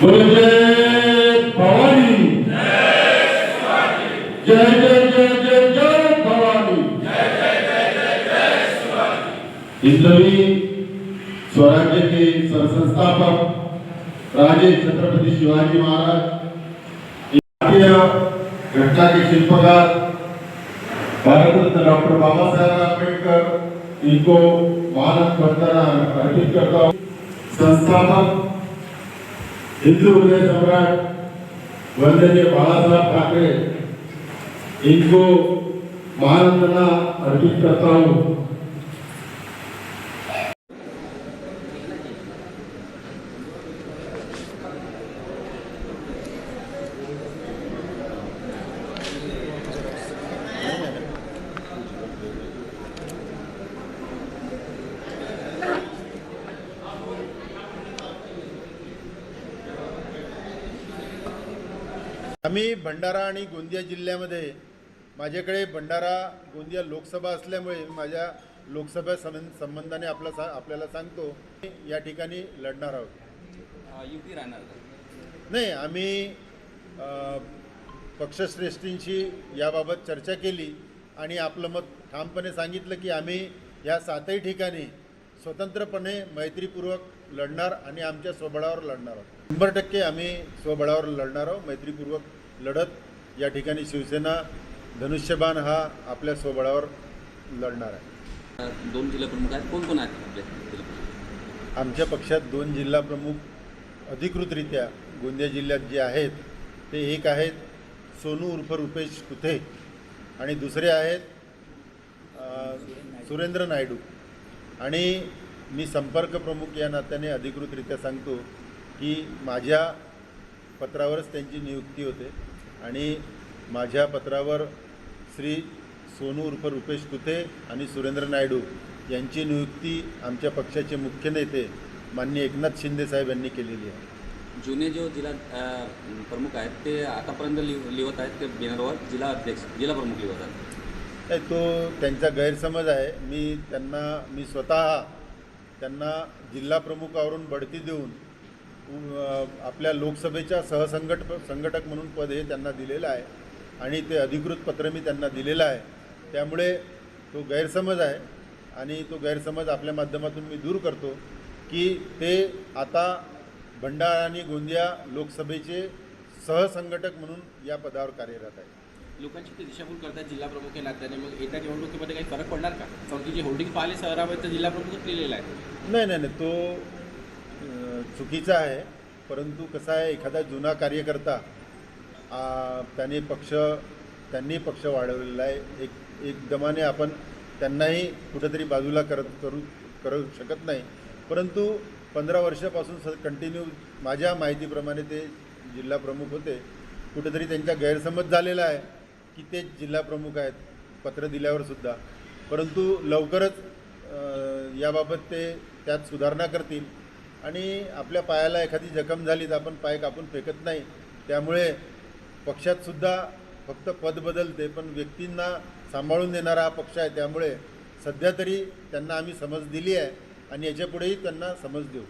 बोलो जय भवानी। जय जय जय जय जय भवानी। हिंदवी स्वराज्य के सरसंस्थापक राजे छत्रपति शिवाजी महाराज भारतीय घटना के शिल्पकार भारत रत्न डॉक्टर बाबा साहेब अम्बेडकर इनको मानद वंदना अर्पित करता हूँ। संस्थापक हिंदू हृदय सम्राट वंदनीय बाळासाहेब ठाकरे इनको महानंदना अर्पित करता हूँ. आम्ही भंडारा आणि गोंदिया जिल्ह्यामध्ये माझ्याकडे भंडारा गोंदिया लोकसभा असल्यामुळे माझ्या लोकसभा संबं- संबंधाने आपला सा आपल्याला सांगतो या ठिकाणी लढणार आहोत युती राहणार? नाही आम्ही पक्षश्रेष्ठींशी याबाबत चर्चा केली आणि आपलं मत ठामपणे सांगितलं की आम्ही या सातही ठिकाणी स्वतंत्रपणे मैत्रीपूर्वक लढणार आणि आमच्या स्वबळावर लढणार आहोत. शंभर टक्के आम्ही स्वबळावर लढणार आहोत. मैत्रीपूर्वक लढत. या ठिकाणी शिवसेना धनुष्यबाण हा आपल्या स्वबळावर लढणार आहे. दोन जिल्हा प्रमुख आहेत. कोण कोण आहेत आपल्या? आमच्या पक्षात दोन जिल्हा प्रमुख अधिकृतरित्या गोंदिया जिल्ह्यात जे आहेत ते एक आहेत सोनू उर्फ रुपेश कुथे आणि दुसरे आहेत सुरेंद्र नायडू. आणि मी संपर्क प्रमुख या नात्याने अधिकृतरित्या सांगतो की माझ्या पत्रावरच त्यांची नियुक्ती होते आणि माझ्या पत्रावर श्री सोनू उर्फ रुपेश कुथे आणि सुरेंद्र नायडू यांची नियुक्ती आमच्या पक्षाचे मुख्य नेते माननीय एकनाथ शिंदे साहेब यांनी केलेली आहे. जुने जो जिल्हा प्रमुख आहेत ते आतापर्यंत लिह लिहत आहेत ते बॅनरवर जिल्हा अध्यक्ष जिल्हा प्रमुख लिहत आहेत. तो त्यांचा गैरसमज आहे. मी त्यांना मी स्वतः त्यांना जिल्हा प्रमुखावरून बढती देऊन आपल्या लोकसभेच्या सहसंघट संघटक म्हणून पद हे त्यांना दिलेलं आहे आणि ते अधिकृत पत्र मी त्यांना दिलेलं आहे. त्यामुळे तो गैरसमज आहे आणि तो गैरसमज आपल्या माध्यमातून मी दूर करतो की ते आता भंडारा आणि गोंदिया लोकसभेचे सहसंघटक म्हणून या पदावर कार्यरत आहे लोकांची ते दिशाभूल करतात जिल्हा प्रमुख या नात्याने. मग येत्या निवडणुकीमध्ये काही फरक पडणार का? कारण की जे होल्डिंग पाहिले शहरामध्ये तर जिल्हा प्रमुखच लिहिलेलं आहे. नाही नाही नाही तो चुकीचा आहे. परंतु कसा आहे एखादा जुना कार्यकर्ता त्याने पक्ष त्यांनी पक्ष वाढवलेला आहे. एक एकदमाने आपण त्यांनाही कुठेतरी बाजूला करत करू करू शकत नाही. परंतु पंधरा वर्षापासून स कंटिन्यू माझ्या माहितीप्रमाणे ते जिल्हा प्रमुख होते. कुठेतरी त्यांचा गैरसमज झालेला आहे की ते जिल्हा प्रमुख आहेत पत्र दिल्यावर सुद्धा. परंतु लवकरच याबाबत ते त्यात सुधारणा करतील. आणि आपल्या पायाला एखादी जखम झाली तर आपण पाय कापून फेकत नाही. त्यामुळे पक्षातसुद्धा फक्त पद बदलते पण व्यक्तींना सांभाळून देणारा हा पक्ष आहे. त्यामुळे सध्या तरी त्यांना आम्ही समज दिली आहे आणि याच्यापुढेही त्यांना समज देऊ.